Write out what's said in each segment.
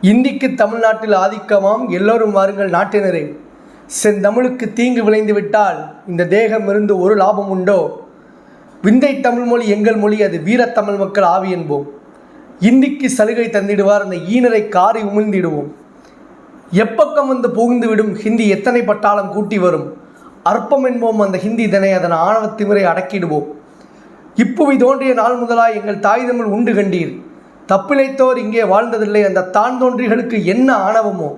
இந்திக்கு தமிழ்நாட்டில் ஆதிக்கமாம் எல்லோரும் வாருங்கள் நாட்டினரே. செந்தமிழுக்கு தீங்கு விளைந்து விட்டால் இந்த தேகம் இருந்து ஒரு லாபம் உண்டோ? விந்தை தமிழ் மொழி எங்கள் மொழி அது வீரத்தமிழ் மக்கள் ஆவி என்போம். இந்திக்கு சலுகை தந்திடுவார் அந்த ஈனரை காரி உமிழ்ந்திடுவோம். எப்பக்கம் வந்து புகுந்துவிடும் ஹிந்தி எத்தனை பட்டாளம் கூட்டி வரும்? அற்பம் என்போம் அந்த ஹிந்தி இதனை அதன் ஆணவத்திமிரை அடக்கிடுவோம். இப்புவி தோன்றிய நாள் முதலாய் எங்கள் தாய் தமிழ் உண்டு கண்டீர். தப்பிழைத்தோர் இங்கே வாழ்ந்ததில்லை. அந்த தான் தோன்றிகளுக்கு என்ன ஆணவமோ?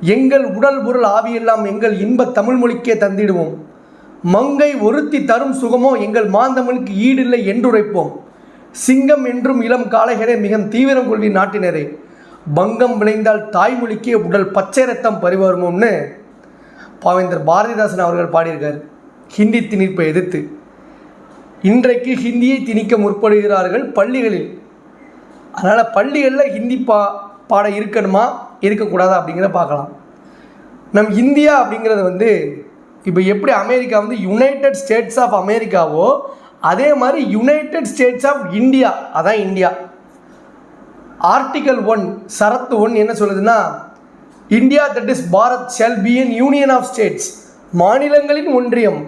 எங்கள் உடல் பொருள் ஆவியெல்லாம் எங்கள் இன்ப தமிழ் மொழிக்கே தந்திடுவோம். மங்கை ஒருத்தி தரும் சுகமோ எங்கள் மாந்தமிழுக்கு ஈடில்லை என்றுரைப்போம். சிங்கம் என்றும் இளம் காளைகளே மிக தீவிரம் கொள்வி நாட்டினரே. பங்கம் விளைந்தால் தாய்மொழிக்கே உடல் பச்சை ரத்தம் பரிவருமோம்னு பாவேந்தர் பாரதிதாசன் அவர்கள் பாடியிருக்கார். ஹிந்தி திணிப்பை எதிர்த்து. இன்றைக்கு ஹிந்தியை திணிக்க முற்படுகிறார்கள் பள்ளிகளில். அதனால் பள்ளிகளில் ஹிந்தி பா பாடம் இருக்கணுமா இருக்கக்கூடாதா அப்படிங்கிறத பார்க்கலாம். நம் இந்தியா அப்படிங்கிறது வந்து இப்போ எப்படி அமெரிக்கா வந்து யுனைடெட் ஸ்டேட்ஸ் ஆஃப் அமெரிக்காவோ அதே மாதிரி யுனைடெட் ஸ்டேட்ஸ் ஆஃப் இந்தியா அதான் இந்தியா. ஆர்டிகல் ஒன் சரத்து ஒன் என்ன சொல்லுதுன்னா India that is Bharat shall be a union of states மாநிலங்களின் ஒன்றியம்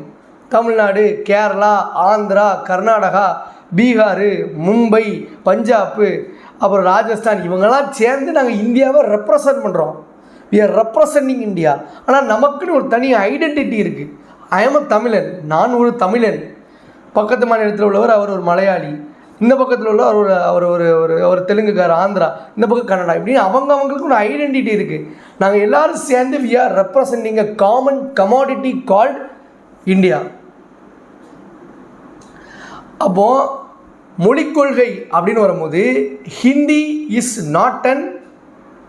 தமிழ்நாடு கேரளா ஆந்திரா கர்நாடகா பீகார் மும்பை பஞ்சாப்பு அப்புறம் ராஜஸ்தான் இவங்கெல்லாம் சேர்ந்து நாங்கள் இந்தியாவை ரெப்ரசன்ட் பண்ணுறோம் வி ஆர் ரெப்ரசன்டிங் இந்தியா ஆனால் நமக்குன்னு ஒரு தனி ஐடென்டிட்டி இருக்குது ஐ அ தமிழன். நான் ஒரு தமிழன். பக்கத்து மாநிலத்தில் உள்ளவர் அவர் ஒரு மலையாளி. இந்த பக்கத்தில் உள்ள அவர் ஒரு அவர் ஒரு ஒரு அவர் தெலுங்குக்கார் ஆந்திரா. இந்த பக்கம் கன்னடா. இப்படின்னு அவங்க அவங்களுக்கு ஒரு ஐடென்டிட்டி இருக்குது நாங்கள் எல்லாரும் சேர்ந்து we are representing a common commodity called India அப்போது மொழிக் கொள்கை அப்படின்னு வரும்போது Hindi is not an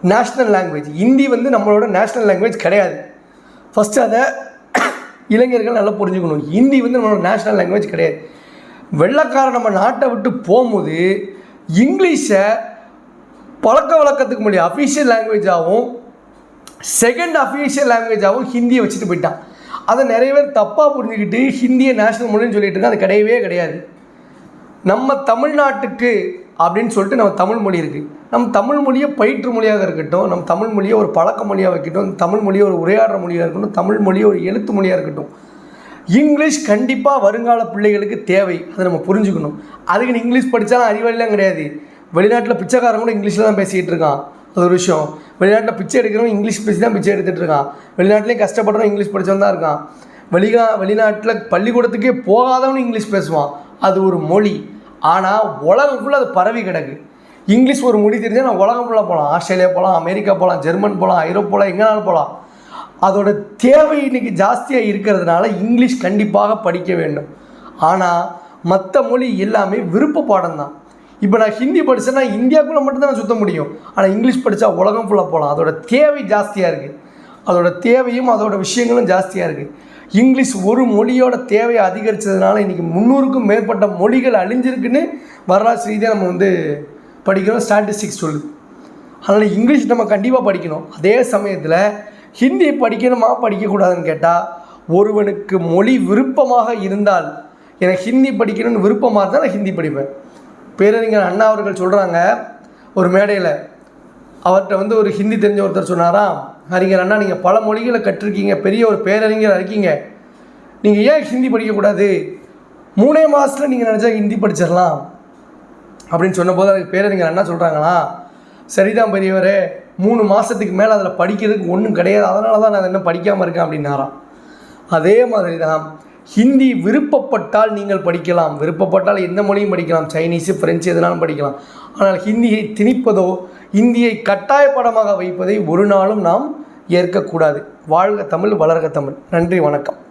national language Hindi வந்து நம்மளோட நேஷ்னல் லாங்குவேஜ் கிடையாது. ஃபஸ்ட்டு அதை இளைஞர்கள் நல்லா புரிஞ்சுக்கணும். ஹிந்தி வந்து நம்மளோட நேஷ்னல் லாங்குவேஜ் கிடையாது. வெள்ளைக்காரன் நம்ம நாட்டை விட்டு போகும்போது இங்கிலீஷை பழக்க வழக்கத்துக்கு முடியும் அஃபீஷியல் லாங்குவேஜாகவும் செகண்ட் அஃபீஷியல் லாங்குவேஜாகவும் ஹிந்தியை வச்சுட்டு போயிட்டான். அதை நிறைய பேர் தப்பாக புரிஞ்சுக்கிட்டு ஹிந்தியை நேஷ்னல் மொழின்னு சொல்லிட்டு இருக்காங்க. அது கிடையவே கிடையாது. நம்ம தமிழ்நாட்டுக்கு அப்படின்னு சொல்லிட்டு நம்ம தமிழ் மொழி இருக்குது நம் தமிழ் மொழியை பயிற்று மொழியாக இருக்கட்டும் நம் தமிழ் மொழியை ஒரு பழக்க மொழியாக இருக்கட்டும் தமிழ் மொழியை ஒரு உரையாடுற மொழியாக இருக்கட்டும் தமிழ் மொழியை ஒரு எழுத்து மொழியாக இருக்கட்டும். இங்கிலீஷ் கண்டிப்பாக வருங்கால பிள்ளைகளுக்கு தேவை. அதை நம்ம புரிஞ்சுக்கணும். அதுக்கு நீ இங்கிலீஷ் படித்தாலும் அறிவாளிலாம் கிடையாது. வெளிநாட்டில் பிச்சைக்காரன் கூட இங்கிலீஷில் தான் பேசிக்கிட்டு இருக்கான். அது ஒரு விஷயம். வெளிநாட்டில் பிச்சை எடுக்கிறவன் இங்கிலீஷ் பேசி தான் பிச்சை எடுத்துகிட்டு இருக்கான். வெளிநாட்டிலையும் கஷ்டப்படுறவன் இங்கிலீஷ் படித்தவன் தான் இருக்கான். வெளிகா வெளிநாட்டில் பள்ளிக்கூடத்துக்கே போகாதவனு இங்கிலீஷ் பேசுவான். அது ஒரு மொழி. ஆனால் உலகம் ஃபுல்லாக அது பரவி கிடக்கு. இங்கிலீஷ் ஒரு மொழி தெரிஞ்சால் நான் உலகம் ஃபுல்லாக போகலாம் ஆஸ்திரேலியா போகலாம் அமெரிக்கா போகலாம் ஜெர்மன் போகலாம் ஐரோப் போகலாம் எங்கேனாலும் போகலாம் அதோட தேவை இன்றைக்கி ஜாஸ்தியாக இருக்கிறதுனால இங்கிலீஷ் கண்டிப்பாக படிக்க வேண்டும். ஆனால் மற்ற மொழி எல்லாமே விருப்ப பாடம் தான். இப்போ நான் ஹிந்தி படித்தேன்னா இந்தியாவுக்குள்ளே மட்டும்தான் நான் சுத்த முடியும். ஆனால் இங்கிலீஷ் படித்தா உலகம் ஃபுல்லாக போகலாம் அதோட தேவை ஜாஸ்தியாக இருக்குது அதோட தேவையும் அதோட விஷயங்களும் ஜாஸ்தியாக இருக்குது இங்கிலீஷ் ஒரு மொழியோட தேவையை அதிகரித்ததுனால இன்றைக்கி முந்நூறுக்கும் மேற்பட்ட மொழிகள் அழிஞ்சிருக்குன்னு வரலாற்று ரீதியாக நம்ம வந்து படிக்கிறோம் ஸ்டாட்டிஸ்டிக்ஸ் சொல்லுது. அதனால் இங்கிலீஷ் நம்ம கண்டிப்பாக படிக்கணும். அதே சமயத்தில் ஹிந்தி படிக்கணுமா படிக்கக்கூடாதுன்னு கேட்டால் ஒருவனுக்கு மொழி விருப்பமாக இருந்தால் எனக்கு ஹிந்தி படிக்கணும்னு விருப்பமாக இருந்தால் நான் ஹிந்தி படிப்பேன். பேரறிஞர் அண்ணா அவர்கள் சொல்கிறாங்க ஒரு மேடையில் அவர்கிட்ட வந்து ஒரு ஹிந்தி தெரிஞ்ச ஒருத்தர் சொன்னாராம் அறிஞர் அண்ணா நீங்கள் பல மொழிகளை கற்றிருக்கீங்க பெரிய ஒரு பேரறிஞர் இருக்கீங்க. நீங்கள் ஏன் ஹிந்தி படிக்கக்கூடாது? மூணே மாதத்தில் நீங்கள் நினச்சா ஹிந்தி படிச்சிடலாம். அப்படின்னு சொன்னபோது அதுக்கு பேரறிஞர் அண்ணா சொல்கிறாங்களா சரிதான் பெரியவரே மூணு மாதத்துக்கு மேலே அதில் படிக்கிறதுக்கு ஒன்றும் கிடையாது. அதனால தான் நான் இன்னும் படிக்காமல் இருக்கேன் அப்படின்னாராம். அதே மாதிரி தான் ஹிந்தி விருப்பப்பட்டால் நீங்கள் படிக்கலாம். விருப்பப்பட்டால் எந்த மொழியும் படிக்கலாம். சைனீஸு ஃப்ரெஞ்சு எதுனாலும் படிக்கலாம். ஆனால் ஹிந்தியை திணிப்பதோ இந்தியை கட்டாய படமாக வைப்பதை ஒரு நாளும் நாம் ஏற்கக்கூடாது. வாழ்க தமிழ் வளர்க தமிழ். நன்றி வணக்கம்.